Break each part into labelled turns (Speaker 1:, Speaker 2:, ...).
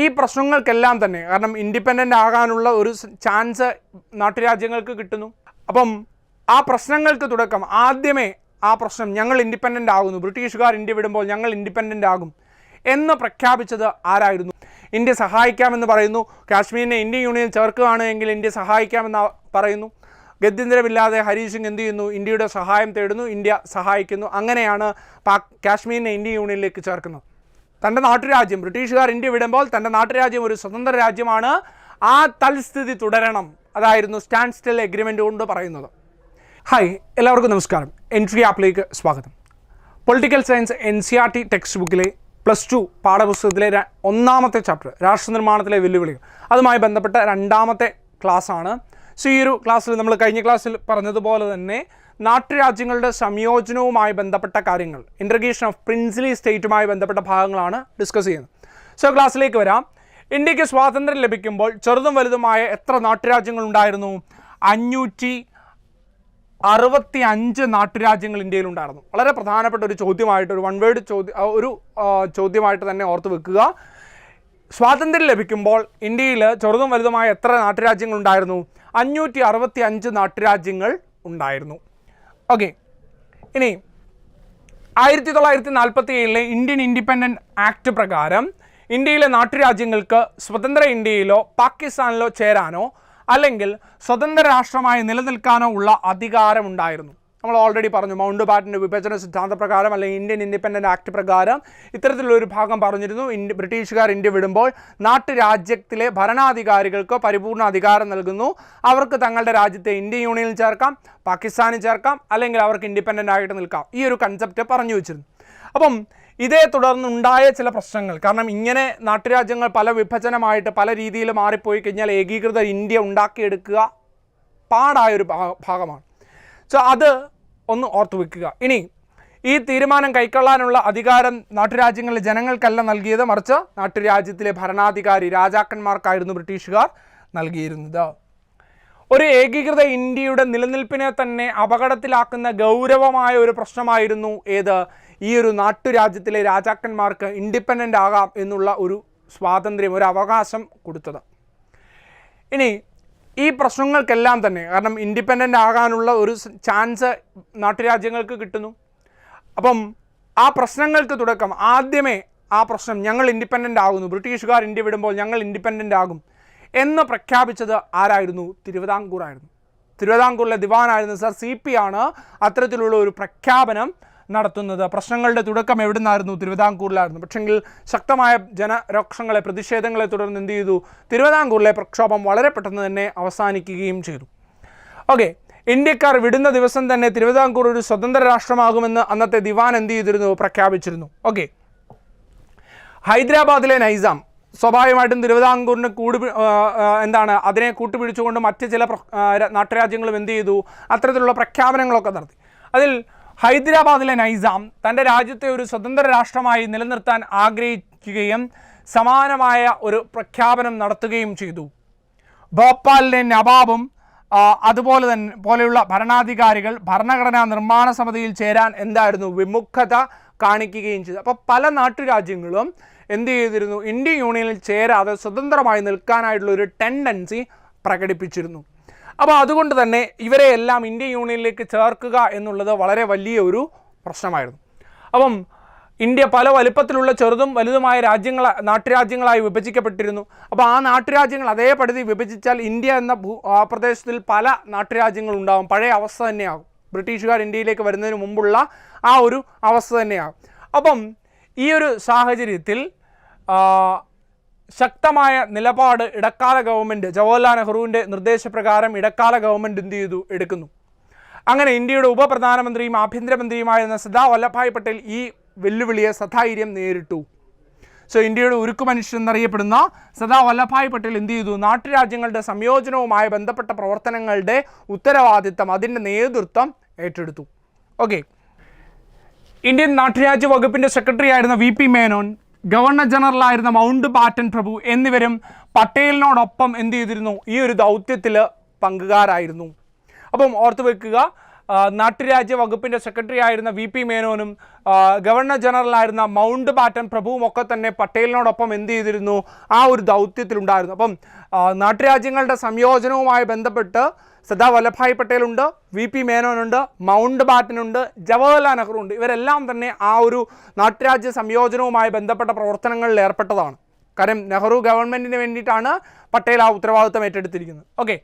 Speaker 1: ഈ പ്രശ്നങ്ങൾക്കെല്ലാം തന്നെ കാരണം ഇൻഡിപെൻഡന്റ് ആകാനുള്ള ഒരു ചാൻസ് നാട്ടുരാജ്യങ്ങൾക്ക് കിട്ടുന്നു. അപ്പം ആ പ്രശ്നങ്ങൾക്ക് തുടക്കം. ആദ്യമേ ആ പ്രശ്നം ഞങ്ങൾ ഇൻഡിപെൻഡന്റ് ആകുന്നു. ബ്രിട്ടീഷുകാർ ഇന്ത്യ വിടുമ്പോൾ ഞങ്ങൾ ഇൻഡിപെൻഡന്റ് ആകും എന്ന് പ്രഖ്യാപിച്ചത് ആരായിരുന്നു? ഇന്ത്യ സഹായിക്കാമെന്ന് പറയുന്നു. കാശ്മീരിനെ ഇന്ത്യൻ യൂണിയൻ ചേർക്കുകയാണ് എങ്കിൽ ഇന്ത്യ സഹായിക്കാമെന്ന് പറയുന്നു. ഗത്യന്തരമില്ലാതെ ഹരീഷ് സിംഗ് എന്ത് ചെയ്യുന്നു? ഇന്ത്യയുടെ സഹായം തേടുന്നു. ഇന്ത്യ സഹായിക്കുന്നു. അങ്ങനെയാണ് പാക് കാശ്മീരിനെ ഇന്ത്യൻ യൂണിയനിലേക്ക് ചേർക്കുന്നത്. തന്റെ നാട്ടുരാജ്യം ബ്രിട്ടീഷുകാർ ഇന്ത്യ വിടുമ്പോൾ തന്റെ നാട്ടുരാജ്യം ഒരു സ്വതന്ത്ര രാജ്യമാണ്. ആ തൽസ്ഥിതി തുടരണം അതായിരുന്നു സ്റ്റാൻഡ് സ്റ്റിൽ എഗ്രിമെന്റ് കൊണ്ട് പറയുന്നത്. ഹായ് എല്ലാവർക്കും നമസ്കാരം. എൻട്രി ആപ്പിലേക്ക് സ്വാഗതം. Political science N C R T text ബുക്കിലെ പ്ലസ് ടു പാഠപുസ്തകത്തിലെ ഒന്നാമത്തെ ചാപ്റ്റർ രാഷ്ട്രനിർമ്മാണത്തിലെ വെല്ലുവിളികൾ. അതുമായി ബന്ധപ്പെട്ട രണ്ടാമത്തെ ക്ലാസ്സാണ് സോ ഈ ഒരു ക്ലാസ്സിൽ നമ്മൾ കഴിഞ്ഞ ക്ലാസ്സിൽ പറഞ്ഞതുപോലെ തന്നെ നാട്ടുരാജ്യങ്ങളുടെ സംയോജനവുമായി ബന്ധപ്പെട്ട കാര്യങ്ങൾ ഇന്റർഗേഷൻ ഓഫ് പ്രിൻസിലി സ്റ്റേറ്റുമായി ബന്ധപ്പെട്ട ഭാഗങ്ങളാണ് ഡിസ്കസ് ചെയ്യുന്നത്. സോ ക്ലാസ്സിലേക്ക് വരാം. ഇന്ത്യയ്ക്ക് സ്വാതന്ത്ര്യം ലഭിക്കുമ്പോൾ ചെറുതും വലുതുമായ എത്ര നാട്ടുരാജ്യങ്ങൾ ഉണ്ടായിരുന്നു? അഞ്ഞൂറ്റി അറുപത്തി അഞ്ച് നാട്ടുരാജ്യങ്ങൾ ഇന്ത്യയിലുണ്ടായിരുന്നു വളരെ പ്രധാനപ്പെട്ട ഒരു ചോദ്യമായിട്ട് ഒരു വൺ വേർഡ് ചോദ്യം ഒരു ചോദ്യമായിട്ട് തന്നെ ഓർത്ത് വെക്കുക. സ്വാതന്ത്ര്യം ലഭിക്കുമ്പോൾ ഇന്ത്യയിൽ ചെറുതും വലുതുമായ എത്ര നാട്ടുരാജ്യങ്ങൾ ഉണ്ടായിരുന്നു? അഞ്ഞൂറ്റി അറുപത്തി അഞ്ച് നാട്ടുരാജ്യങ്ങൾ ഉണ്ടായിരുന്നു. ഓക്കെ. ഇനി ആയിരത്തി തൊള്ളായിരത്തി നാൽപ്പത്തി ഏഴിലെ ഇന്ത്യൻ ഇൻഡിപെൻഡന്റ് ആക്ട് പ്രകാരം ഇന്ത്യയിലെ നാട്ടുരാജ്യങ്ങൾക്ക് സ്വതന്ത്ര ഇന്ത്യയിലോ പാകിസ്ഥാനിലോ ചേരാനോ അല്ലെങ്കിൽ സ്വതന്ത്ര രാഷ്ട്രമായി നിലനിൽക്കാനോ ഉള്ള അധികാരമുണ്ടായിരുന്നു. നമ്മൾ ഓൾറെഡി പറഞ്ഞു മൗണ്ട് ബാറ്റിന്റെ വിഭജന സിദ്ധാന്തപ്രകാരം അല്ലെങ്കിൽ ഇന്ത്യൻ ഇൻഡിപെൻഡന്റ് ആക്ട് പ്രകാരം ഇത്തരത്തിലൊരു ഭാഗം പറഞ്ഞിരുന്നു. ഇന്ത്യ ബ്രിട്ടീഷുകാർ ഇന്ത്യ വിടുമ്പോൾ നാട്ടുരാജ്യത്തിലെ ഭരണാധികാരികൾക്ക് പരിപൂർണ അധികാരം നൽകുന്നു. അവർക്ക് തങ്ങളുടെ രാജ്യത്തെ ഇന്ത്യൻ യൂണിയനിൽ ചേർക്കാം പാകിസ്ഥാനിൽ ചേർക്കാം അല്ലെങ്കിൽ അവർക്ക് ഇൻഡിപെൻഡന്റ് ആയിട്ട് നിൽക്കാം. ഈ ഒരു കൺസെപ്റ്റ് പറഞ്ഞു വെച്ചിരുന്നു. അപ്പം ഇതേ തുടർന്നുണ്ടായ ചില പ്രശ്നങ്ങൾ കാരണം ഇങ്ങനെ നാട്ടുരാജ്യങ്ങൾ പല വിഭജനമായിട്ട് പല രീതിയിൽ മാറിപ്പോയി കഴിഞ്ഞാൽ ഏകീകൃത ഇന്ത്യ ഉണ്ടാക്കിയെടുക്കുക പാടായൊരു ഭാഗമാണ്. സോ അത് ഒന്ന് ഓർത്തു വെക്കുക. ഇനി ഈ തീരുമാനം കൈക്കൊള്ളാനുള്ള അധികാരം നാട്ടുരാജ്യങ്ങളിലെ ജനങ്ങൾക്കല്ല നൽകിയത്. മറിച്ച് നാട്ടുരാജ്യത്തിലെ ഭരണാധികാരി രാജാക്കന്മാർക്കായിരുന്നു ബ്രിട്ടീഷുകാർ നൽകിയിരുന്നത്. ഒരു ഏകീകൃത ഇന്ത്യയുടെ നിലനിൽപ്പിനെ തന്നെ അപകടത്തിലാക്കുന്ന ഗൗരവമായ ഒരു പ്രശ്നമായിരുന്നു ഏത്? ഈ ഒരു നാട്ടുരാജ്യത്തിലെ രാജാക്കന്മാർക്ക് ഇൻഡിപെൻഡന്റ് ആകാം എന്നുള്ള ഒരു സ്വാതന്ത്ര്യം ഒരു അവകാശം കൊടുത്തത്. ഇനി ഈ പ്രശ്നങ്ങൾക്കെല്ലാം തന്നെ കാരണം ഇൻഡിപെൻഡന്റ് ആകാനുള്ള ഒരു ചാൻസ് നാട്ടുരാജ്യങ്ങൾക്ക് കിട്ടുന്നു. അപ്പം ആ പ്രശ്നങ്ങൾക്ക് തുടക്കം. ആദ്യമേ ആ പ്രശ്നം ഞങ്ങൾ ഇൻഡിപെൻഡന്റ് ആകുന്നു. ബ്രിട്ടീഷുകാർ ഇന്ത്യ വിടുമ്പോൾ ഞങ്ങൾ ഇൻഡിപെൻഡന്റ് ആകും എന്ന് പ്രഖ്യാപിച്ചത് ആരായിരുന്നു? തിരുവിതാംകൂർ ആയിരുന്നു തിരുവിതാംകൂറിലെ ദിവാനായിരുന്ന സർ സി പി ആണ് അത്തരത്തിലുള്ള ഒരു പ്രഖ്യാപനം നടത്തുന്നത്. പ്രശ്നങ്ങളുടെ തുടക്കം എവിടെ നിന്നായിരുന്നു തിരുവിതാംകൂറിലായിരുന്നു. പക്ഷെങ്കിൽ ശക്തമായ ജനരോക്ഷങ്ങളെ പ്രതിഷേധങ്ങളെ തുടർന്ന് എന്ത് ചെയ്തു? തിരുവിതാംകൂറിലെ പ്രക്ഷോഭം വളരെ പെട്ടെന്ന് തന്നെ അവസാനിക്കുകയും ചെയ്തു. ഓക്കെ. ഇന്ത്യക്കാർ വിടുന്ന ദിവസം തന്നെ തിരുവിതാംകൂർ ഒരു സ്വതന്ത്ര രാഷ്ട്രമാകുമെന്ന് അന്നത്തെ ദിവാൻ എന്ത് ചെയ്തിരുന്നു? പ്രഖ്യാപിച്ചിരുന്നു. ഓക്കെ. ഹൈദരാബാദിലെ നൈസാം സ്വാഭാവികമായിട്ടും തിരുവിതാംകൂറിന് കൂടി എന്താണ് അതിനെ കൂട്ടുപിടിച്ചുകൊണ്ട് മറ്റ് ചില നാട്ടുരാജ്യങ്ങളും എന്ത് ചെയ്തു? അത്തരത്തിലുള്ള പ്രഖ്യാപനങ്ങളൊക്കെ നടത്തി. അതിൽ ഹൈദരാബാദിലെ നൈസാം തന്റെ രാജ്യത്തെ ഒരു സ്വതന്ത്ര രാഷ്ട്രമായി നിലനിർത്താൻ ആഗ്രഹിക്കുകയും സമാനമായ ഒരു പ്രഖ്യാപനം നടത്തുകയും ചെയ്തു. ഭോപ്പാലിലെ നവാബും അതുപോലെ തന്നെ പോലെയുള്ള ഭരണാധികാരികൾ ഭരണഘടനാ നിർമ്മാണ സമിതിയിൽ ചേരാൻ എന്തായിരുന്നു വിമുഖത കാണിക്കുകയും ചെയ്തു. അപ്പോൾ പല നാട്ടുരാജ്യങ്ങളും എന്ത് ചെയ്തിരുന്നു? ഇന്ത്യൻ യൂണിയനിൽ ചേരാതെ സ്വതന്ത്രമായി നിൽക്കാനായിട്ടുള്ള ഒരു ടെൻഡൻസി പ്രകടിപ്പിച്ചിരുന്നു. അപ്പോൾ അതുകൊണ്ട് തന്നെ ഇവരെ എല്ലാം ഇന്ത്യൻ യൂണിയനിലേക്ക് ചേർക്കുക എന്നുള്ളത് വളരെ വലിയ ഒരു പ്രശ്നമായിരുന്നു. അപ്പം ഇന്ത്യ പല വലുപ്പത്തിലുള്ള ചെറുതും വലുതുമായ രാജ്യങ്ങൾ നാട്ടുരാജ്യങ്ങളായി വിഭജിക്കപ്പെട്ടിരുന്നു. അപ്പോൾ ആ നാട്ടുരാജ്യങ്ങൾ അതേ അതേപടി വിഭജിച്ചാൽ ഇന്ത്യ എന്ന ഭൂ പ്രദേശത്തിൽ പല നാട്ടുരാജ്യങ്ങളുണ്ടാകും പഴയ അവസ്ഥ തന്നെയാകും. ബ്രിട്ടീഷുകാർ ഇന്ത്യയിലേക്ക് വരുന്നതിന് മുമ്പുള്ള ആ ഒരു അവസ്ഥ തന്നെയാകും. അപ്പം ഈ ഒരു സാഹചര്യത്തിൽ ശക്തമായ നിലപാട് ഇടക്കാല ഗവൺമെന്റ് ജവഹർലാൽ നെഹ്റുവിന്റെ നിർദ്ദേശപ്രകാരം ഇടക്കാല ഗവൺമെന്റ് എന്ത് ചെയ്തു? എടുക്കുന്നു. അങ്ങനെ ഇന്ത്യയുടെ ഉപപ്രധാനമന്ത്രിയും ആഭ്യന്തരമന്ത്രിയുമായിരുന്ന സദാ വല്ലഭായ് പട്ടേൽ ഈ വെല്ലുവിളിയെ സധൈര്യം നേരിട്ടു. സോ ഇന്ത്യയുടെ ഉരുക്കു മനുഷ്യൻ എന്നറിയപ്പെടുന്ന സദാ വല്ലഭായ് പട്ടേൽ എന്ത് ചെയ്തു? നാട്ടുരാജ്യങ്ങളുടെ സംയോജനവുമായി ബന്ധപ്പെട്ട പ്രവർത്തനങ്ങളുടെ ഉത്തരവാദിത്തം അതിന്റെ നേതൃത്വം ഏറ്റെടുത്തു. ഓക്കെ ഇന്ത്യൻ നാട്ടുരാജ്യ വകുപ്പിന്റെ സെക്രട്ടറി ആയിരുന്ന V P Menon governor general ആയിരുന്ന മൗണ്ട് ബാറ്റൻ പ്രഭു എന്നിവരും പട്ടേലിനോടൊപ്പം എന്ത് ചെയ്തിരുന്നു? ഈ ഒരു ദൗത്യത്തിൽ പങ്കുകാരായിരുന്നു. അപ്പം ഓർത്ത് വെക്കുക നാട്ടുരാജ്യ വകുപ്പിന്റെ സെക്രട്ടറി ആയിരുന്ന വി പി മേനോനും ഗവർണർ ജനറലായിരുന്ന മൗണ്ട് ബാറ്റൻ പ്രഭുവും ഒക്കെ തന്നെ പട്ടേലിനോടൊപ്പം എന്ത് ചെയ്തിരുന്നു? ആ ഒരു ദൗത്യത്തിലുണ്ടായിരുന്നു. അപ്പം നാട്ടുരാജ്യങ്ങളുടെ സംയോജനവുമായി ബന്ധപ്പെട്ട് സർദാർ വല്ലഭായ് പട്ടേലുണ്ട് വി പി മേനോനുണ്ട് മൗണ്ട് ബാറ്റനുണ്ട് ജവഹർലാൽ നെഹ്റു ഉണ്ട് ഇവരെല്ലാം തന്നെ ആ ഒരു നാട്ടുരാജ്യ സംയോജനവുമായി ബന്ധപ്പെട്ട പ്രവർത്തനങ്ങളിൽ ഏർപ്പെട്ടതാണ്. കാരണം നെഹ്റു ഗവൺമെന്റിന് വേണ്ടിയിട്ടാണ് പട്ടേൽ ആ ഉത്തരവാദിത്തം ഏറ്റെടുത്തിരിക്കുന്നത്. ഓക്കെ.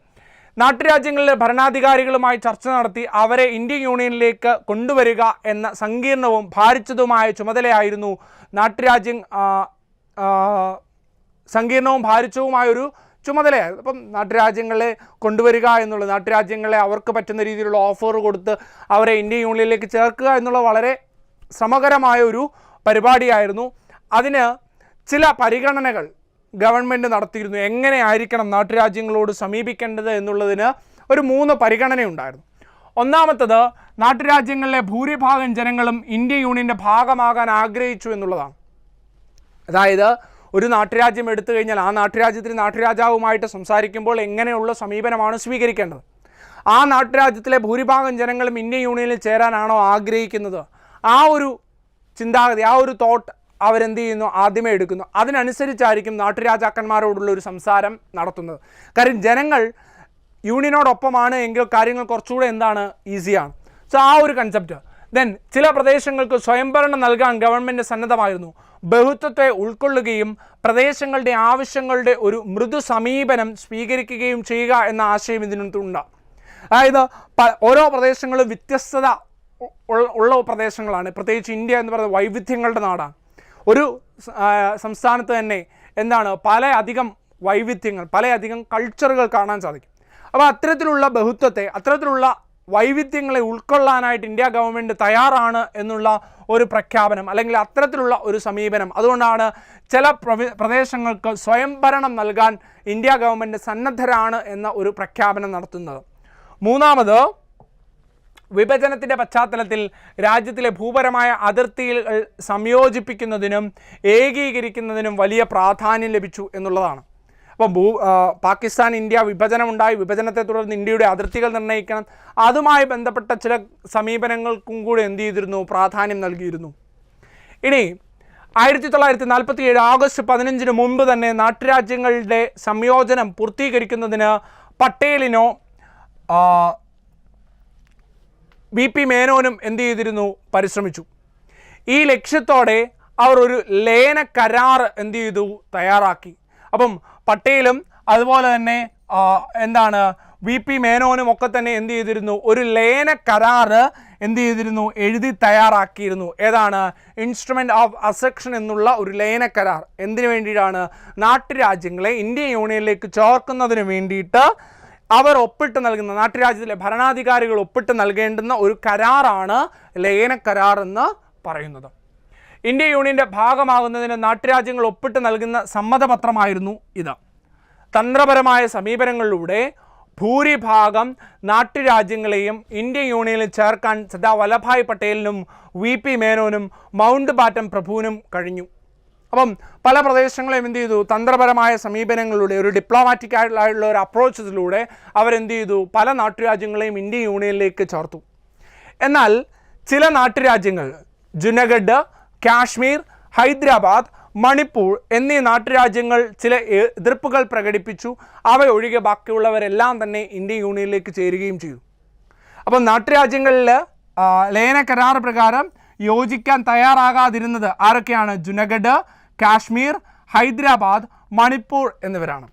Speaker 1: നാട്ടുരാജ്യങ്ങളിലെ ഭരണാധികാരികളുമായി ചർച്ച നടത്തി അവരെ ഇന്ത്യൻ യൂണിയനിലേക്ക് കൊണ്ടുവരിക എന്ന സങ്കീർണവും ഭാരിച്ചതുമായ ചുമതലയായിരുന്നു നാട്ടുരാജ്യം സങ്കീർണവും ഭാരിച്ചവുമായൊരു ചുമതലയായിരുന്നു അപ്പം നാട്ടുരാജ്യങ്ങളെ കൊണ്ടുവരിക എന്നുള്ളത് നാട്ടുരാജ്യങ്ങളെ അവർക്ക് പറ്റുന്ന രീതിയിലുള്ള ഓഫർ കൊടുത്ത് അവരെ ഇന്ത്യൻ യൂണിയനിലേക്ക് ചേർക്കുക എന്നുള്ള വളരെ ശ്രമകരമായ ഒരു പരിപാടിയായിരുന്നു. അതിന് ചില പരിഗണനകൾ ഗവൺമെന്റ് നടത്തിയിരുന്നു. എങ്ങനെയായിരിക്കണം നാട്ടുരാജ്യങ്ങളോട് സമീപിക്കേണ്ടത് എന്നുള്ളതിന് ഒരു മൂന്ന് പരിഗണനയുണ്ടായിരുന്നു. ഒന്നാമത്തത് നാട്ടുരാജ്യങ്ങളിലെ ഭൂരിഭാഗം ജനങ്ങളും ഇന്ത്യ യൂണിയന്റെ ഭാഗമാകാൻ ആഗ്രഹിച്ചു എന്നുള്ളതാണ്. അതായത് ഒരു നാട്ടുരാജ്യം എടുത്തു കഴിഞ്ഞാൽ ആ നാട്ടുരാജ്യത്തിന് നാട്ടുരാജാവുമായിട്ട് സംസാരിക്കുമ്പോൾ എങ്ങനെയുള്ള സമീപനമാണ് സ്വീകരിക്കേണ്ടത്? ആ നാട്ടുരാജ്യത്തിലെ ഭൂരിഭാഗം ജനങ്ങളും ഇന്ത്യ യൂണിയനിൽ ചേരാനാണോ ആഗ്രഹിക്കുന്നത്? ആ ഒരു ചിന്താഗതി ആ ഒരു തോട്ട് അവരെന്ത് ചെയ്യുന്നു? ആദ്യമേ എടുക്കുന്നു. അതിനനുസരിച്ചായിരിക്കും നാട്ടുരാജാക്കന്മാരോടുള്ള ഒരു സംസാരം നടത്തുന്നത്. കാര്യം ജനങ്ങൾ യൂണിയനോടൊപ്പമാണ് എങ്കിൽ കാര്യങ്ങൾ കുറച്ചുകൂടെ എന്താണ്? ഈസിയാണ്. സോ ആ ഒരു കൺസെപ്റ്റ് ദെൻ ചില പ്രദേശങ്ങൾക്ക് സ്വയംഭരണം നൽകാൻ ഗവൺമെന്റ് സന്നദ്ധമായിരുന്നു. ബഹുത്വത്തെ ഉൾക്കൊള്ളുകയും പ്രദേശങ്ങളുടെ ആവശ്യങ്ങളുടെ ഒരു മൃദു സമീപനം സ്വീകരിക്കുകയും ചെയ്യുക എന്ന ആശയം ഇതിനകത്തുണ്ട്. അതായത് ഓരോ പ്രദേശങ്ങളും വ്യത്യസ്തത ഉള്ള പ്രദേശങ്ങളാണ്. പ്രത്യേകിച്ച് ഇന്ത്യ എന്ന് പറയുന്നത് വൈവിധ്യങ്ങളുടെ നാടാണ്. ഒരു സംസ്ഥാനത്ത് തന്നെ എന്താണ് പല അധികം വൈവിധ്യങ്ങൾ പലയധികം കൾച്ചറുകൾ കാണാൻ സാധിക്കും. അപ്പോൾ അത്തരത്തിലുള്ള ബഹുത്വത്തെ അത്തരത്തിലുള്ള വൈവിധ്യങ്ങളെ ഉൾക്കൊള്ളാനായിട്ട് ഇന്ത്യ ഗവൺമെന്റ് തയ്യാറാണ് എന്നുള്ള ഒരു പ്രഖ്യാപനം അല്ലെങ്കിൽ അത്തരത്തിലുള്ള ഒരു സമീപനം. അതുകൊണ്ടാണ് ചില പ്രദേശങ്ങൾക്ക് സ്വയംഭരണം നൽകാൻ ഇന്ത്യ ഗവൺമെന്റ് സന്നദ്ധരാണ് എന്ന ഒരു പ്രഖ്യാപനം നടത്തുന്നത്. മൂന്നാമത് വിഭജനത്തിന്റെ പശ്ചാത്തലത്തിൽ രാജ്യത്തിലെ ഭൂപരമായ അതിർത്തികൾ സംയോജിപ്പിക്കുന്നതിനും ഏകീകരിക്കുന്നതിനും വലിയ പ്രാധാന്യം ലഭിച്ചു എന്നുള്ളതാണ്. അപ്പം ഭൂ പാകിസ്ഥാൻ ഇന്ത്യ വിഭജനമുണ്ടായി. വിഭജനത്തെ തുടർന്ന് ഇന്ത്യയുടെ അതിർത്തികൾ നിർണയിക്കണം. അതുമായി ബന്ധപ്പെട്ട ചില സമീപനങ്ങൾക്കും കൂടി എന്ത് ചെയ്തിരുന്നു? പ്രാധാന്യം നൽകിയിരുന്നു. ഇനി ആയിരത്തി തൊള്ളായിരത്തി നാൽപ്പത്തി ഏഴ് ആഗസ്റ്റ് പതിനഞ്ചിന് മുമ്പ് തന്നെ നാട്ടുരാജ്യങ്ങളുടെ സംയോജനം പൂർത്തീകരിക്കുന്നതിന് പട്ടേലിനോ ബി പി മേനോനും എന്ത് ചെയ്തിരുന്നു? പരിശ്രമിച്ചു. ഈ ലക്ഷ്യത്തോടെ അവർ ഒരു ലയന കരാർ എന്ത് ചെയ്തു? തയ്യാറാക്കി. അപ്പം പട്ടേലും അതുപോലെ തന്നെ എന്താണ് വി പി മേനോനും ഒക്കെ തന്നെ എന്ത് ചെയ്തിരുന്നു? ഒരു ലയന കരാർ എന്ത് ചെയ്തിരുന്നു? എഴുതി തയ്യാറാക്കിയിരുന്നു. ഏതാണ്? ഇൻസ്ട്രുമെന്റ് ഓഫ് അസെക്ഷൻ എന്നുള്ള ഒരു ലയന കരാർ. എന്തിനു വേണ്ടിയിട്ടാണ്? നാട്ടുരാജ്യങ്ങളെ ഇന്ത്യൻ യൂണിയനിലേക്ക് ചേർക്കുന്നതിന് വേണ്ടിയിട്ട് അവർ ഒപ്പിട്ട് നൽകുന്ന നാട്ടുരാജ്യത്തിലെ ഭരണാധികാരികൾ ഒപ്പിട്ട് നൽകേണ്ടുന്ന ഒരു കരാറാണ് ലയന കരാർ എന്ന് പറയുന്നത്. ഇന്ത്യ യൂണിയന്റെ ഭാഗമാകുന്നതിന് നാട്ടുരാജ്യങ്ങൾ ഒപ്പിട്ട് നൽകുന്ന സമ്മതപത്രമായിരുന്നു ഇത്. തന്ത്രപരമായ സമീപനങ്ങളിലൂടെ ഭൂരിഭാഗം നാട്ടുരാജ്യങ്ങളെയും ഇന്ത്യ യൂണിയനിൽ ചേർക്കാൻ സർദാർ വല്ലഭായ് പട്ടേലിനും വി പി മേനോനും മൗണ്ട് ബാറ്റം പ്രഭുവിനും കഴിഞ്ഞു. അപ്പം പല പ്രദേശങ്ങളെയും എന്ത് ചെയ്തു? തന്ത്രപരമായ സമീപനങ്ങളിലൂടെ ഒരു ഡിപ്ലോമാറ്റിക് ആയിട്ടുള്ള ഒരു അപ്രോച്ചിലൂടെ അവരെന്ത് ചെയ്തു പല നാട്ടുരാജ്യങ്ങളെയും ഇന്ത്യൻ യൂണിയനിലേക്ക് ചേർത്തു. എന്നാൽ ചില നാട്ടുരാജ്യങ്ങൾ ജുനഗഡ് കാശ്മീർ ഹൈദരാബാദ് മണിപ്പൂർ എന്നീ നാട്ടുരാജ്യങ്ങൾ ചില എതിർപ്പുകൾ പ്രകടിപ്പിച്ചു. അവയൊഴികെ ബാക്കിയുള്ളവരെല്ലാം തന്നെ ഇന്ത്യൻ യൂണിയനിലേക്ക് ചേരുകയും ചെയ്തു. അപ്പം നാട്ടുരാജ്യങ്ങളിൽ ലയന കരാർ പ്രകാരം യോജിക്കാൻ തയ്യാറാകാതിരുന്നത് ആരൊക്കെയാണ്? ജുനഗഡ് കാശ്മീർ ഹൈദരാബാദ് മണിപ്പൂർ എന്നിവരാണ്.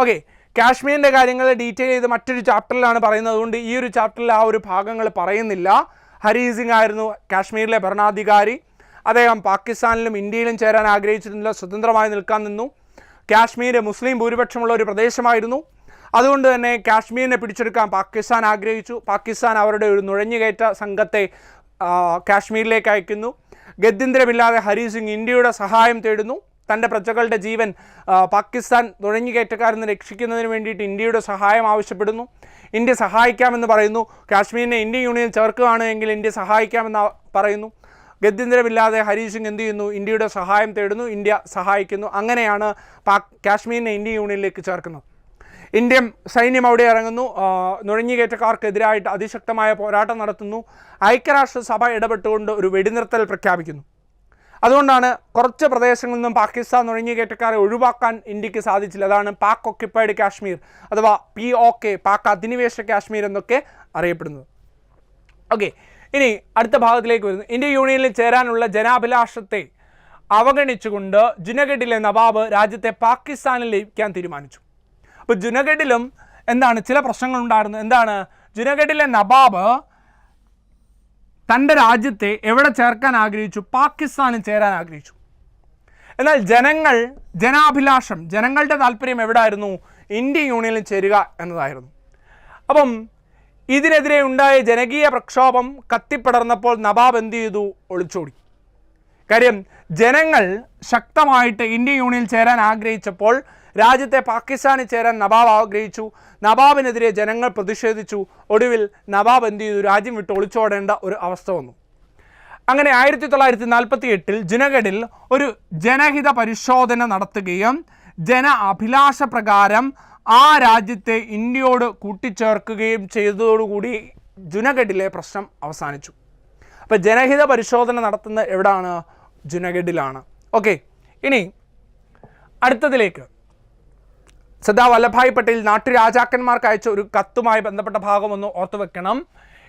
Speaker 1: ഓക്കെ കാശ്മീരിന്റെ കാര്യങ്ങൾ ഡീറ്റെയിൽ ചെയ്ത് മറ്റൊരു ചാപ്റ്ററിലാണ് പറയുന്നത്. അതുകൊണ്ട് ഈ ഒരു ചാപ്റ്ററിൽ ആ ഒരു ഭാഗങ്ങൾ പറയുന്നില്ല. ഹരി സിംഗ് ആയിരുന്നു കാശ്മീരിലെ ഭരണാധികാരി. അദ്ദേഹം പാകിസ്ഥാനിലും ഇന്ത്യയിലും ചേരാൻ ആഗ്രഹിച്ചിരുന്നില്ല. സ്വതന്ത്രമായി നിൽക്കാൻ നിന്നു. കാശ്മീർ മുസ്ലിം ഭൂരിപക്ഷമുള്ള ഒരു പ്രദേശമായിരുന്നു. അതുകൊണ്ട് തന്നെ കാശ്മീരിനെ പിടിച്ചെടുക്കാൻ പാകിസ്ഥാൻ ആഗ്രഹിച്ചു. പാകിസ്ഥാൻ അവരുടെ ഒരു നുഴഞ്ഞുകയറ്റ സംഘത്തെ കാശ്മീരിലേക്ക് അയക്കുന്നു. ഗത്യന്തരമില്ലാതെ ഹരി സിംഗ് ഇന്ത്യയുടെ സഹായം തേടുന്നു. തന്റെ പ്രജകളുടെ ജീവൻ പാകിസ്ഥാൻ നുഴഞ്ഞുകയറ്റക്കാരിൽ രക്ഷിക്കുന്നതിന് വേണ്ടിയിട്ട് ഇന്ത്യയുടെ സഹായം ആവശ്യപ്പെടുന്നു. ഇന്ത്യ സഹായിക്കാമെന്ന് പറയുന്നു. കാശ്മീരിനെ ഇന്ത്യൻ യൂണിയൻ ചേർക്കുകയാണ് എങ്കിൽ ഇന്ത്യ സഹായിക്കാമെന്ന് പറയുന്നു. ഗത്യന്തരമില്ലാതെ ഹരി സിംഗ് എന്ത് ചെയ്യുന്നു? ഇന്ത്യയുടെ സഹായം തേടുന്നു. ഇന്ത്യ സഹായിക്കുന്നു. അങ്ങനെയാണ് പാക് കാശ്മീരിനെ ഇന്ത്യൻ യൂണിയനിലേക്ക് ചേർക്കുന്നത്. ഇന്ത്യൻ സൈന്യം അവിടെ ഇറങ്ങുന്നു. നുഴഞ്ഞുകയറ്റക്കാർക്കെതിരായിട്ട് അതിശക്തമായ പോരാട്ടം നടത്തുന്നു. ഐക്യരാഷ്ട്രസഭ ഇടപെട്ടുകൊണ്ട് ഒരു വെടിനിർത്തൽ പ്രഖ്യാപിക്കുന്നു. അതുകൊണ്ടാണ് കുറച്ച് പ്രദേശങ്ങളിൽ നിന്നും പാകിസ്ഥാൻ നുഴഞ്ഞുകയറ്റക്കാരെ ഒഴിവാക്കാൻ ഇന്ത്യയ്ക്ക് സാധിച്ചില്ല. അതാണ് പാക് ഒക്യുപ്പൈഡ് കാശ്മീർ അഥവാ പി ഒ കെ പാക് അധിനിവേശ കാശ്മീർ എന്നൊക്കെ അറിയപ്പെടുന്നത്. ഓക്കെ ഇനി അടുത്ത ഭാഗത്തിലേക്ക് വരുന്നു. ഇന്ത്യ യൂണിയനിൽ ചേരാനുള്ള ജനാഭിലാഷത്തെ അവഗണിച്ചുകൊണ്ട് ജുനഗഡിലെ നവാബ് രാജ്യത്തെ പാകിസ്ഥാനിൽ ലയിക്കാൻ തീരുമാനിച്ചു. അപ്പോൾ ജുനഗഡിലും എന്താണ് ചില പ്രശ്നങ്ങൾ പ്രശ്നങ്ങളുണ്ടായിരുന്നു എന്താണ്? ജുനഗഡിലെ നവാബ് തന്റെ രാജ്യത്തെ എവിടെ ചേർക്കാൻ ആഗ്രഹിച്ചു? പാകിസ്ഥാനിൽ ചേരാൻ ആഗ്രഹിച്ചു. എന്നാൽ ജനങ്ങൾ ജനാഭിലാഷം ജനങ്ങളുടെ താല്പര്യം എവിടായിരുന്നു? ഇന്ത്യ യൂണിയനിൽ ചേരുക എന്നതായിരുന്നു. അപ്പം ഇതിനെതിരെ ഉണ്ടായ ജനകീയ പ്രക്ഷോഭം കത്തിപ്പടർന്നപ്പോൾ നവാബ് എന്ത് ചെയ്തു? ഒളിച്ചോടി. കാര്യം ജനങ്ങൾ ശക്തമായിട്ട് ഇന്ത്യ യൂണിയനിൽ ചേരാൻ ആഗ്രഹിച്ചപ്പോൾ രാജ്യത്തെ പാകിസ്ഥാനിൽ ചേരാൻ നവാബ് ആഗ്രഹിച്ചു. നവാബിനെതിരെ ജനങ്ങൾ പ്രതിഷേധിച്ചു. ഒടുവിൽ നവാബ് എന്ത് ചെയ്തു? രാജ്യം വിട്ട് ഒളിച്ചോടേണ്ട ഒരു അവസ്ഥ വന്നു. അങ്ങനെ ആയിരത്തി തൊള്ളായിരത്തി നാൽപ്പത്തി എട്ടിൽ ജുനഗഡിൽ ഒരു ജനഹിത പരിശോധന നടത്തുകയും ജന അഭിലാഷ പ്രകാരം ആ രാജ്യത്തെ ഇന്ത്യയോട് കൂട്ടിച്ചേർക്കുകയും ചെയ്തതോടുകൂടി ജുനഗഡിലെ പ്രശ്നം അവസാനിച്ചു. അപ്പോൾ ജനഹിത പരിശോധന നടത്തുന്ന എവിടാണ്? ജുനഗഡിലാണ്. ഓക്കെ ഇനി അടുത്തതിലേക്ക്. സർദാർ വല്ലഭായ് പട്ടേൽ നാട്ടുരാജാക്കന്മാർക്ക് അയച്ച ഒരു കത്തുമായി ബന്ധപ്പെട്ട ഭാഗം ഒന്ന് ഓർത്തു വെക്കണം.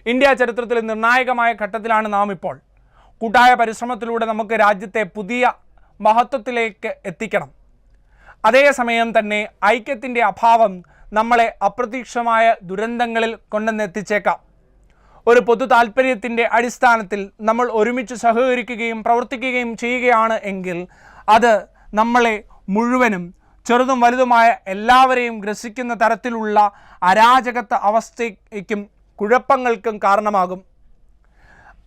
Speaker 1: ഇന്ത്യ ചരിത്രത്തിലെ നിർണായകമായ ഘട്ടത്തിലാണ് നാം ഇപ്പോൾ. കൂട്ടായ പരിശ്രമത്തിലൂടെ നമുക്ക് രാജ്യത്തെ പുതിയ മഹത്വത്തിലേക്ക് എത്തിക്കണം. അതേസമയം തന്നെ ഐക്യത്തിന്റെ അഭാവം നമ്മളെ അപ്രതീക്ഷിതമായ ദുരന്തങ്ങളിൽ കൊണ്ടുവന്നെത്തിച്ചേക്കാം ഒരു പൊതു താല്പര്യത്തിന്റെ അടിസ്ഥാനത്തിൽ നമ്മൾ ഒരുമിച്ച് സഹകരിക്കുകയും പ്രവർത്തിക്കുകയും ചെയ്യുകയാണ് എങ്കിൽ അത് നമ്മളെ മുഴുവനും ചെറുതും വലുതുമായ എല്ലാവരെയും ഗ്രസിക്കുന്ന തരത്തിലുള്ള അരാജകത്വ അവസ്ഥയ്ക്കും കുഴപ്പങ്ങൾക്കും കാരണമാകും.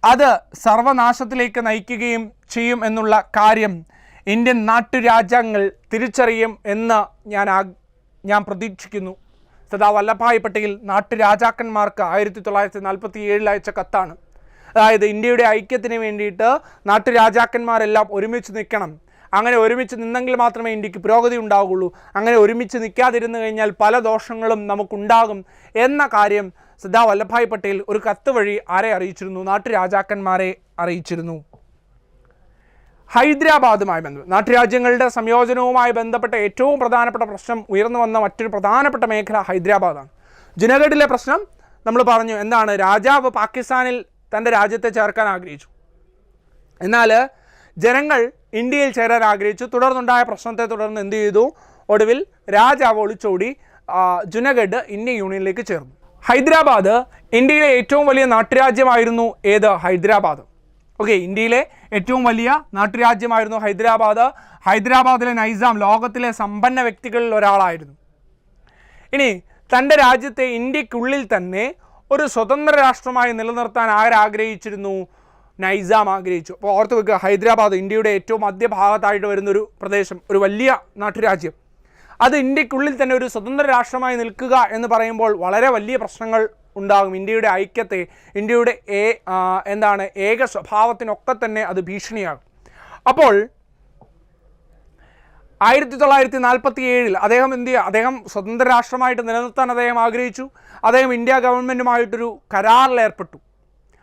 Speaker 1: അത് സർവനാശത്തിലേക്ക് നയിക്കുകയും ചെയ്യും എന്നുള്ള കാര്യം ഇന്ത്യൻ നാട്ടുരാജ്യങ്ങൾ തിരിച്ചറിയും എന്ന് ഞാൻ ഞാൻ പ്രതീക്ഷിക്കുന്നു. സർദാർ വല്ലഭായ് പട്ടേൽ നാട്ടുരാജാക്കന്മാർക്ക് ആയിരത്തി തൊള്ളായിരത്തി നാൽപ്പത്തി ഏഴിൽ അയച്ച കത്താണ്. അതായത് ഇന്ത്യയുടെ ഐക്യത്തിന് വേണ്ടിയിട്ട് നാട്ടുരാജാക്കന്മാരെല്ലാം ഒരുമിച്ച് നിൽക്കണം. അങ്ങനെ ഒരുമിച്ച് നിന്നെങ്കിൽ മാത്രമേ ഇന്ത്യയ്ക്ക് പുരോഗതി ഉണ്ടാവുകയുള്ളൂ. അങ്ങനെ ഒരുമിച്ച് നിൽക്കാതിരുന്നു കഴിഞ്ഞാൽ പല ദോഷങ്ങളും നമുക്കുണ്ടാകും എന്ന കാര്യം സർദാർ വല്ലഭായ് പട്ടേൽ ഒരു കത്ത് വഴി ആരെ അറിയിച്ചിരുന്നു? നാട്ടുരാജാക്കന്മാരെ അറിയിച്ചിരുന്നു. ഹൈദരാബാദുമായി ബന്ധപ്പെട്ട് നാട്ടുരാജ്യങ്ങളുടെ സംയോജനവുമായി ബന്ധപ്പെട്ട ഏറ്റവും പ്രധാനപ്പെട്ട പ്രശ്നം ഉയർന്നു വന്ന മറ്റൊരു പ്രധാനപ്പെട്ട മേഖല ഹൈദരാബാദാണ്. ജുനഗഡിലെ പ്രശ്നം നമ്മൾ പറഞ്ഞു എന്താണ്? രാജാവ് പാകിസ്ഥാനിൽ തന്റെ രാജ്യത്തെ ചേർക്കാൻ ആഗ്രഹിച്ചു. എന്നാൽ ജനങ്ങൾ ഇന്ത്യയിൽ ചേരാൻ ആഗ്രഹിച്ചു. തുടർന്നുണ്ടായ പ്രശ്നത്തെ തുടർന്ന് എന്ത് ചെയ്തു? ഒടുവിൽ രാജാവ് ഒളിച്ചോടി ജുനഗഡ് ഇന്ത്യ യൂണിയനിലേക്ക് ചേർന്നു. ഹൈദരാബാദ് ഇന്ത്യയിലെ ഏറ്റവും വലിയ നാട്ടുരാജ്യമായിരുന്നു ഏത്? ഹൈദരാബാദ്. ഓക്കെ ഇന്ത്യയിലെ ഏറ്റവും വലിയ നാട്ടുരാജ്യമായിരുന്നു ഹൈദരാബാദ്. ഹൈദരാബാദിലെ നൈസാം ലോകത്തിലെ സമ്പന്ന വ്യക്തികളിൽ ഒരാളായിരുന്നു. ഇനി തന്റെ രാജ്യത്തെ ഇന്ത്യക്കുള്ളിൽ തന്നെ ഒരു സ്വതന്ത്ര രാഷ്ട്രമായി നിലനിർത്താൻ ആരാഗ്രഹിച്ചിരുന്നു? നൈസാം ആഗ്രഹിച്ചു. അപ്പോൾ ഓർത്ത് വെക്കുക ഹൈദരാബാദ് ഇന്ത്യയുടെ ഏറ്റവും മധ്യഭാഗത്തായിട്ട് വരുന്നൊരു പ്രദേശം ഒരു വലിയ നാട്ടുരാജ്യം. അത് ഇന്ത്യക്കുള്ളിൽ തന്നെ ഒരു സ്വതന്ത്ര രാഷ്ട്രമായി നിൽക്കുക എന്ന് പറയുമ്പോൾ വളരെ വലിയ പ്രശ്നങ്ങൾ ഉണ്ടാകും. ഇന്ത്യയുടെ ഐക്യത്തെ ഇന്ത്യയുടെ ഏ എന്താണ് ഏക സ്വഭാവത്തിനൊക്കെ തന്നെ അത് ഭീഷണിയാകും. അപ്പോൾ ആയിരത്തി തൊള്ളായിരത്തി നാൽപ്പത്തി ഏഴിൽ അദ്ദേഹം എന്ത് അദ്ദേഹം സ്വതന്ത്ര രാഷ്ട്രമായിട്ട് നിലനിർത്താൻ അദ്ദേഹം ആഗ്രഹിച്ചു. അദ്ദേഹം ഇന്ത്യ ഗവൺമെന്റുമായിട്ടൊരു കരാറിൽ ഏർപ്പെട്ടു.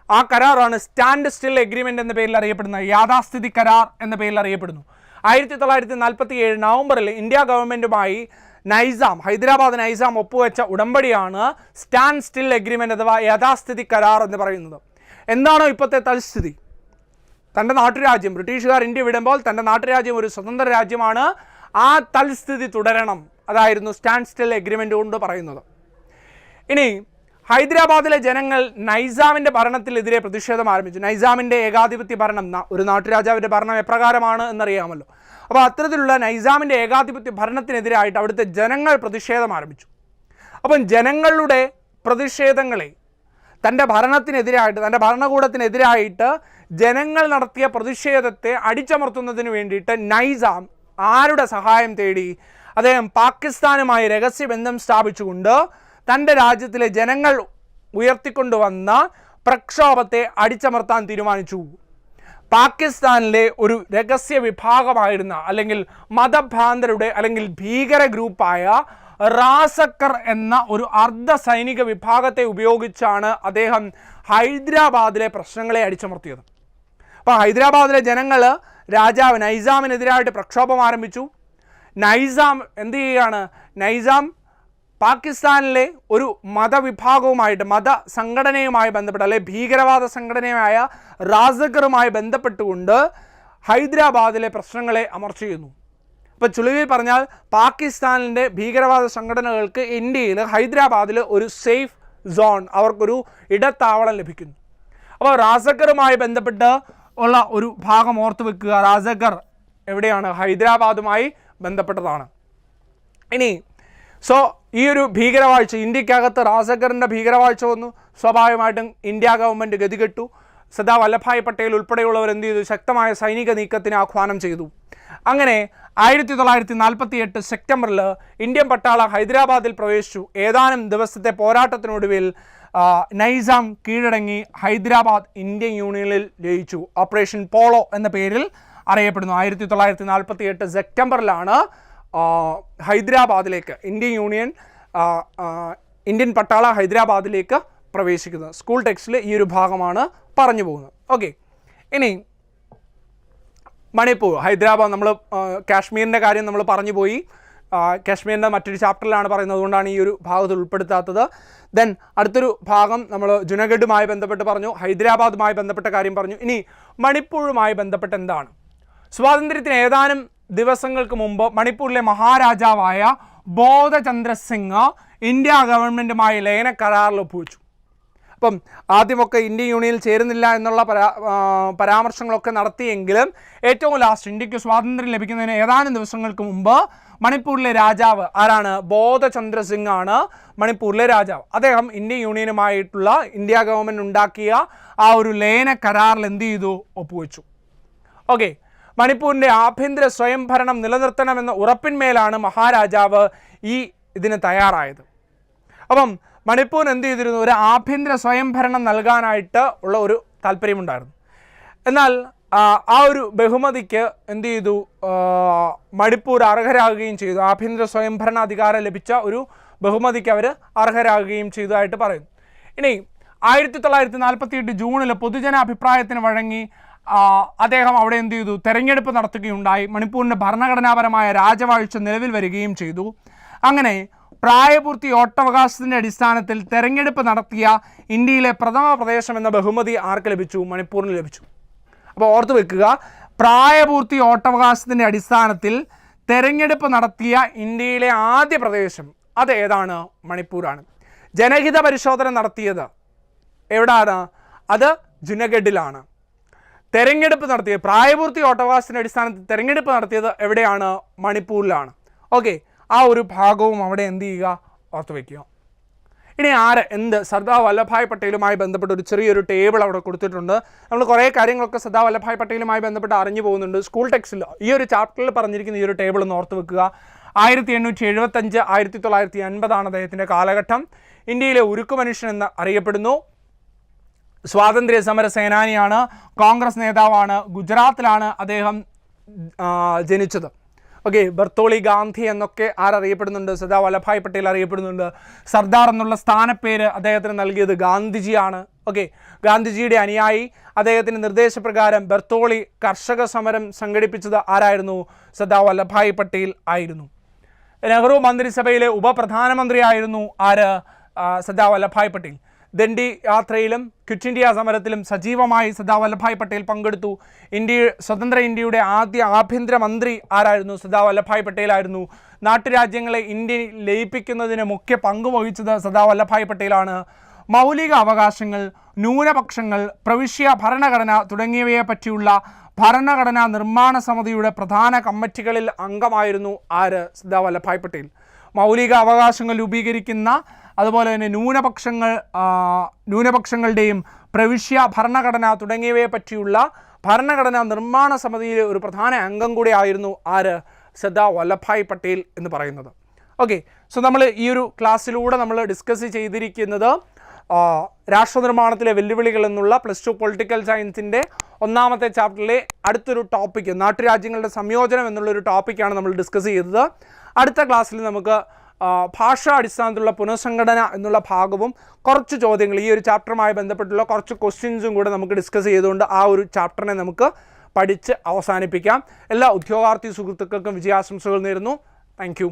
Speaker 1: ആ കരാറാണ് സ്റ്റാൻഡ് സ്റ്റിൽ എഗ്രിമെന്റ് എന്ന പേരിൽ അറിയപ്പെടുന്നത്. യാഥാസ്ഥിതി കരാർ എന്ന പേരിൽ അറിയപ്പെടുന്നു. ആയിരത്തി തൊള്ളായിരത്തി നാൽപ്പത്തി ഏഴ് നവംബറിൽ ഇന്ത്യ ഗവൺമെന്റുമായി നൈസാം ഹൈദരാബാദ് നൈസാം ഒപ്പുവെച്ച ഉടമ്പടിയാണ് സ്റ്റാൻഡ് സ്റ്റിൽ എഗ്രിമെന്റ് അഥവാ യഥാസ്ഥിതി കരാർ എന്ന് പറയുന്നത്. എന്താണോ ഇപ്പോഴത്തെ തൽസ്ഥിതി? തന്റെ നാട്ടുരാജ്യം ബ്രിട്ടീഷുകാർ ഇന്ത്യ വിടുമ്പോൾ തന്റെ നാട്ടുരാജ്യം ഒരു സ്വതന്ത്ര രാജ്യമാണ്. ആ തൽസ്ഥിതി തുടരണം. അതായിരുന്നു സ്റ്റാൻഡ് സ്റ്റിൽ എഗ്രിമെന്റ് കൊണ്ട് പറയുന്നത്. ഇനി ഹൈദരാബാദിലെ ജനങ്ങൾ നൈസാമിന്റെ ഭരണത്തിനെതിരെ പ്രതിഷേധം ആരംഭിച്ചു. നൈസാമിന്റെ ഏകാധിപത്യ ഭരണം ഒരു നാട്ടുരാജാവിന്റെ ഭരണം എപ്രകാരമാണ് എന്നറിയാമല്ലോ. അപ്പോൾ അത്തരത്തിലുള്ള നൈസാമിന്റെ ഏകാധിപത്യ ഭരണത്തിനെതിരായിട്ട് അവിടുത്തെ ജനങ്ങൾ പ്രതിഷേധം ആരംഭിച്ചു. അപ്പം ജനങ്ങളുടെ പ്രതിഷേധങ്ങളെ തന്റെ ഭരണത്തിനെതിരായിട്ട് തന്റെ ഭരണകൂടത്തിനെതിരായിട്ട് ജനങ്ങൾ നടത്തിയ പ്രതിഷേധത്തെ അടിച്ചമർത്തുന്നതിന് വേണ്ടിയിട്ട് നൈസാം ആരുടെ സഹായം തേടി അദ്ദേഹം പാകിസ്ഥാനുമായി രഹസ്യബന്ധം സ്ഥാപിച്ചുകൊണ്ട് തന്റെ രാജ്യത്തിലെ ജനങ്ങൾ ഉയർത്തിക്കൊണ്ടുവന്ന പ്രക്ഷോഭത്തെ അടിച്ചമർത്താൻ തീരുമാനിച്ചു. പാകിസ്ഥാനിലെ ഒരു രഹസ്യ വിഭാഗമായിരുന്ന അല്ലെങ്കിൽ മതഭ്രാന്തരുടെ അല്ലെങ്കിൽ ഭീകര ഗ്രൂപ്പായ റാസക്കർ എന്ന ഒരു അർദ്ധ സൈനിക വിഭാഗത്തെ ഉപയോഗിച്ചാണ് അദ്ദേഹം ഹൈദരാബാദിലെ പ്രശ്നങ്ങളെ അടിച്ചമർത്തിയത്. അപ്പോൾ ഹൈദരാബാദിലെ ജനങ്ങൾ രാജാവ് നൈസാമിനെതിരായിട്ട് പ്രക്ഷോഭം ആരംഭിച്ചു. നൈസാം എന്ത് ചെയ്യുകയാണ്? നൈസാം പാകിസ്ഥാനിലെ ഒരു മതവിഭാഗവുമായിട്ട് മത സംഘടനയുമായി ബന്ധപ്പെട്ട് അല്ലെ ഭീകരവാദ സംഘടനയായ റാസക്കറുമായി ബന്ധപ്പെട്ടുകൊണ്ട് ഹൈദരാബാദിലെ പ്രശ്നങ്ങളെ അമർച്ച ചെയ്യുന്നു. ഇപ്പോൾ ചുളിവിൽ പറഞ്ഞാൽ പാകിസ്ഥാനിന്റെ ഭീകരവാദ സംഘടനകൾക്ക് ഇന്ത്യയിൽ ഹൈദരാബാദിൽ ഒരു സേഫ് സോൺ അവർക്കൊരു ഇടത്താവളം ലഭിക്കുന്നു. അപ്പോൾ റാസക്കറുമായി ബന്ധപ്പെട്ട് ഉള്ള ഒരു ഭാഗം ഓർത്ത് വെക്കുക. റാസക്കർ എവിടെയാണ്? ഹൈദരാബാദുമായി ബന്ധപ്പെട്ടതാണ്. ഇനി സോ ഈ ഒരു ഭീകരവാഴ്ച ഇന്ത്യക്കകത്ത് റാസഗറിന്റെ ഭീകരവാഴ്ച വന്നു. സ്വാഭാവികമായിട്ടും ഇന്ത്യ ഗവൺമെന്റ് ഗതികെട്ടു. സദാ വല്ലഭായ് പട്ടേൽ ഉൾപ്പെടെയുള്ളവർ എന്ത് ചെയ്തു? ശക്തമായ സൈനിക നീക്കത്തിന് ആഹ്വാനം ചെയ്തു. അങ്ങനെ ആയിരത്തി തൊള്ളായിരത്തി നാൽപ്പത്തി എട്ട് സെപ്റ്റംബറിൽ ഇന്ത്യൻ പട്ടാള ഹൈദരാബാദിൽ പ്രവേശിച്ചു. ഏതാനും ദിവസത്തെ പോരാട്ടത്തിനൊടുവിൽ നൈസാം കീഴടങ്ങി ഹൈദരാബാദ് ഇന്ത്യൻ യൂണിയനിൽ ജയിച്ചു. ഓപ്പറേഷൻ പോളോ എന്ന പേരിൽ അറിയപ്പെടുന്നു. ആയിരത്തി തൊള്ളായിരത്തി നാൽപ്പത്തി എട്ട് സെപ്റ്റംബറിലാണ് ഹൈദരാബാദിലേക്ക് ഇന്ത്യൻ യൂണിയൻ ഇന്ത്യൻ പട്ടാള ഹൈദരാബാദിലേക്ക് പ്രവേശിക്കുന്നത് സ്കൂൾ ടെക്സ്റ്റിൽ ഈ ഒരു ഭാഗമാണ് പറഞ്ഞു പോകുന്നത്. ഓക്കെ. ഇനി മണിപ്പൂർ ഹൈദരാബാദ് നമ്മൾ കാശ്മീരിന്റെ കാര്യം നമ്മൾ പറഞ്ഞു പോയി. കാശ്മീരിന്റെ മറ്റൊരു ചാപ്റ്ററിലാണ് പറയുന്നത്. അതുകൊണ്ടാണ് ഈ ഒരു ഭാഗത്തിൽ ഉൾപ്പെടുത്താത്തത്. ദെൻ അടുത്തൊരു ഭാഗം നമ്മൾ ജുനഗഡുമായി ബന്ധപ്പെട്ട് പറഞ്ഞു ഹൈദരാബാദുമായി ബന്ധപ്പെട്ട കാര്യം പറഞ്ഞു. ഇനി മണിപ്പൂരുമായി ബന്ധപ്പെട്ട് എന്താണ്? സ്വാതന്ത്ര്യത്തിന് ഏതാനും ദിവസങ്ങൾക്ക് മുമ്പ് മണിപ്പൂരിലെ മഹാരാജാവായ ബോധചന്ദ്ര സിംഗ് ഇന്ത്യ ഗവൺമെന്റുമായി ലയന കരാറിൽ ഒപ്പുവെച്ചു. അപ്പം ആദ്യമൊക്കെ ഇന്ത്യൻ യൂണിയനിൽ ചേരുന്നില്ല എന്നുള്ള പരാ പരാമർശങ്ങളൊക്കെ നടത്തിയെങ്കിലും ഏറ്റവും ലാസ്റ്റ് ഇന്ത്യയ്ക്ക് സ്വാതന്ത്ര്യം ലഭിക്കുന്നതിന് ഏതാനും ദിവസങ്ങൾക്ക് മുമ്പ് മണിപ്പൂരിലെ രാജാവ് ആരാണ്? ബോധചന്ദ്ര സിംഗ് ആണ് മണിപ്പൂരിലെ രാജാവ്. അദ്ദേഹം ഇന്ത്യൻ യൂണിയനുമായിട്ടുള്ള ഇന്ത്യ ഗവൺമെന്റ് ഉണ്ടാക്കിയ ആ ഒരു ലയന കരാറിൽ എന്ത് ചെയ്തു? ഒപ്പുവെച്ചു. ഓക്കെ. മണിപ്പൂരിന്റെ ആഭ്യന്തര സ്വയംഭരണം നിലനിർത്തണമെന്ന ഉറപ്പിന്മേലാണ് മഹാരാജാവ് ഈ ഇതിന് തയ്യാറായത്. അപ്പം മണിപ്പൂർ എന്ത് ചെയ്തിരുന്നു? ഒരു ആഭ്യന്തര സ്വയംഭരണം നൽകാനായിട്ട് ഉള്ള ഒരു താല്പര്യമുണ്ടായിരുന്നു. എന്നാൽ ആ, ഒരു ബഹുമതിക്ക് എന്ത് ചെയ്തു? മണിപ്പൂർ അർഹരാകുകയും ചെയ്തു. ആഭ്യന്തര സ്വയംഭരണ അധികാരം ലഭിച്ച ഒരു ബഹുമതിക്ക് അവർ അർഹരാകുകയും ചെയ്തതായിട്ട് പറയുന്നു. ഇനി ആയിരത്തി തൊള്ളായിരത്തി നാൽപ്പത്തി എട്ട് ജൂണിൽ പൊതുജന അഭിപ്രായത്തിന് വഴങ്ങി അദ്ദേഹം അവിടെ എന്ത് ചെയ്തു? തെരഞ്ഞെടുപ്പ് നടത്തുകയുണ്ടായി. മണിപ്പൂരിന്റെ ഭരണഘടനാപരമായ രാജവാഴ്ച നിലവിൽ വരികയും ചെയ്തു. അങ്ങനെ പ്രായപൂർത്തി ഓട്ടവകാശത്തിന്റെ അടിസ്ഥാനത്തിൽ തെരഞ്ഞെടുപ്പ് നടത്തിയ ഇന്ത്യയിലെ പ്രഥമ പ്രദേശം എന്ന ബഹുമതി ആർക്ക് ലഭിച്ചു? മണിപ്പൂരിന് ലഭിച്ചു. അപ്പോൾ ഓർത്ത് വെക്കുക പ്രായപൂർത്തി ഓട്ടവകാശത്തിന്റെ അടിസ്ഥാനത്തിൽ തെരഞ്ഞെടുപ്പ് നടത്തിയ ഇന്ത്യയിലെ ആദ്യ പ്രദേശം അത് ഏതാണ്? മണിപ്പൂരാണ്. ജനഹിത പരിശോധന നടത്തിയത് എവിടാണ്? അത് ജുനഗഡിലാണ്. തെരഞ്ഞെടുപ്പ് നടത്തിയത്. പ്രായപൂർത്തി വോട്ടവകാശത്തിന്റെ അടിസ്ഥാനത്തിൽ തെരഞ്ഞെടുപ്പ് നടത്തിയത് എവിടെയാണ്? മണിപ്പൂരിലാണ്. ഓക്കെ ആ ഒരു ഭാഗവും അവിടെ എന്ത് ചെയ്യുക? ഓർത്ത് വയ്ക്കുക ഇനി ആര്? എന്ത്? സർദാർ വല്ലഭായ് പട്ടേലുമായി ബന്ധപ്പെട്ട് ഒരു ചെറിയൊരു ടേബിൾ അവിടെ കൊടുത്തിട്ടുണ്ട്. നമ്മൾ കുറേ കാര്യങ്ങളൊക്കെ സർദാർ വല്ലഭായ് പട്ടേലുമായി ബന്ധപ്പെട്ട് അറിഞ്ഞു പോകുന്നുണ്ട്. സ്കൂൾ ടെക്സ്റ്റിൽ ഈ ഒരു ചാപ്റ്ററിൽ പറഞ്ഞിരിക്കുന്ന ഈ ഒരു ടേബിൾ ഒന്ന് ഓർത്ത് വെക്കുക. ആയിരത്തി എണ്ണൂറ്റി എഴുപത്തഞ്ച് ആയിരത്തി തൊള്ളായിരത്തി അൻപതാണ് അദ്ദേഹത്തിന്റെ കാലഘട്ടം. ഇന്ത്യയിലെ ഉരുക്കു മനുഷ്യൻ എന്ന് അറിയപ്പെടുന്നു. സ്വാതന്ത്ര്യ സമര സേനാനിയാണ് കോൺഗ്രസ് നേതാവാണ് ഗുജറാത്തിലാണ് അദ്ദേഹം ജനിച്ചത്. ഓക്കെ ബർത്തോളി ഗാന്ധി എന്നൊക്കെ ആരറിയപ്പെടുന്നുണ്ട്? സർദാർ വല്ലഭായ് പട്ടേൽ അറിയപ്പെടുന്നുണ്ട്. സർദാർ എന്നുള്ള സ്ഥാനപ്പേര് അദ്ദേഹത്തിന് നൽകിയത് ഗാന്ധിജിയാണ്. ഓക്കെ ഗാന്ധിജിയുടെ അനുയായി അദ്ദേഹത്തിന്റെ നിർദ്ദേശപ്രകാരം ബർത്തോളി കർഷക സമരം സംഘടിപ്പിച്ചത് ആരായിരുന്നു? സർദാർ വല്ലഭായ് പട്ടേൽ ആയിരുന്നു. നെഹ്റു മന്ത്രിസഭയിലെ ഉപപ്രധാനമന്ത്രിയായിരുന്നു ആര്? സർദാർ വല്ലഭായ് പട്ടേൽ. ദണ്ഡി യാത്രയിലും ക്വിറ്റ് ഇന്ത്യ സമരത്തിലും സജീവമായി സർദാർ വല്ലഭായ് പട്ടേൽ പങ്കെടുത്തു. ഇന്ത്യ സ്വതന്ത്ര ഇന്ത്യയുടെ ആദ്യ ആഭ്യന്തരമന്ത്രി ആരായിരുന്നു? സർദാർ വല്ലഭായ് പട്ടേലായിരുന്നു. നാട്ടുരാജ്യങ്ങളെ ഇന്ത്യയിൽ ലയിപ്പിക്കുന്നതിന് മുഖ്യ പങ്ക് വഹിച്ചത് സർദാർ വല്ലഭായ് പട്ടേലാണ്. മൗലിക അവകാശങ്ങൾ ന്യൂനപക്ഷങ്ങൾ പ്രവിശ്യ ഭരണഘടന തുടങ്ങിയവയെ പറ്റിയുള്ള ഭരണഘടനാ നിർമ്മാണ സമിതിയുടെ പ്രധാന കമ്മിറ്റികളിൽ അംഗമായിരുന്നു ആര്? സർദാർ വല്ലഭായ് പട്ടേൽ. മൗലിക അവകാശങ്ങൾ രൂപീകരിക്കുന്ന അതുപോലെ തന്നെ ന്യൂനപക്ഷങ്ങൾ ന്യൂനപക്ഷങ്ങളുടെയും പ്രവിശ്യ ഭരണഘടന തുടങ്ങിയവയെ പറ്റിയുള്ള ഭരണഘടനാ നിർമ്മാണ സമിതിയിലെ ഒരു പ്രധാന അംഗം കൂടി ആയിരുന്നു ആര്? സർദാർ വല്ലഭായ് പട്ടേൽ എന്ന് പറയുന്നത്. ഓക്കെ സോ നമ്മൾ ഈ ഒരു ക്ലാസ്സിലൂടെ നമ്മൾ ഡിസ്കസ് ചെയ്തിരിക്കുന്നത് രാഷ്ട്രനിർമ്മാണത്തിലെ വെല്ലുവിളികൾ എന്നുള്ള പ്ലസ് ടു പൊളിറ്റിക്കൽ സയൻസിന്റെ ഒന്നാമത്തെ ചാപ്റ്ററിലെ അടുത്തൊരു ടോപ്പിക്ക് നാട്ടുരാജ്യങ്ങളുടെ സംയോജനം എന്നുള്ളൊരു ടോപ്പിക്കാണ് നമ്മൾ ഡിസ്കസ് ചെയ്തത്. അടുത്ത ക്ലാസ്സിൽ നമുക്ക് ഭാഷാ അടിസ്ഥാനത്തിലുള്ള പുനഃസംഘടന എന്നുള്ള ഭാഗവും കുറച്ച് ചോദ്യങ്ങൾ ഈ ഒരു ചാപ്റ്ററുമായി ബന്ധപ്പെട്ടുള്ള കുറച്ച് ക്വസ്റ്റ്യൻസും കൂടെ നമുക്ക് ഡിസ്കസ് ചെയ്തുകൊണ്ട് ആ ഒരു ചാപ്റ്ററിനെ നമുക്ക് പഠിച്ച് അവസാനിപ്പിക്കാം. എല്ലാ ഉദ്യോഗാർത്ഥി സുഹൃത്തുക്കൾക്കും വിജയാശംസകൾ നേരുന്നു. താങ്ക്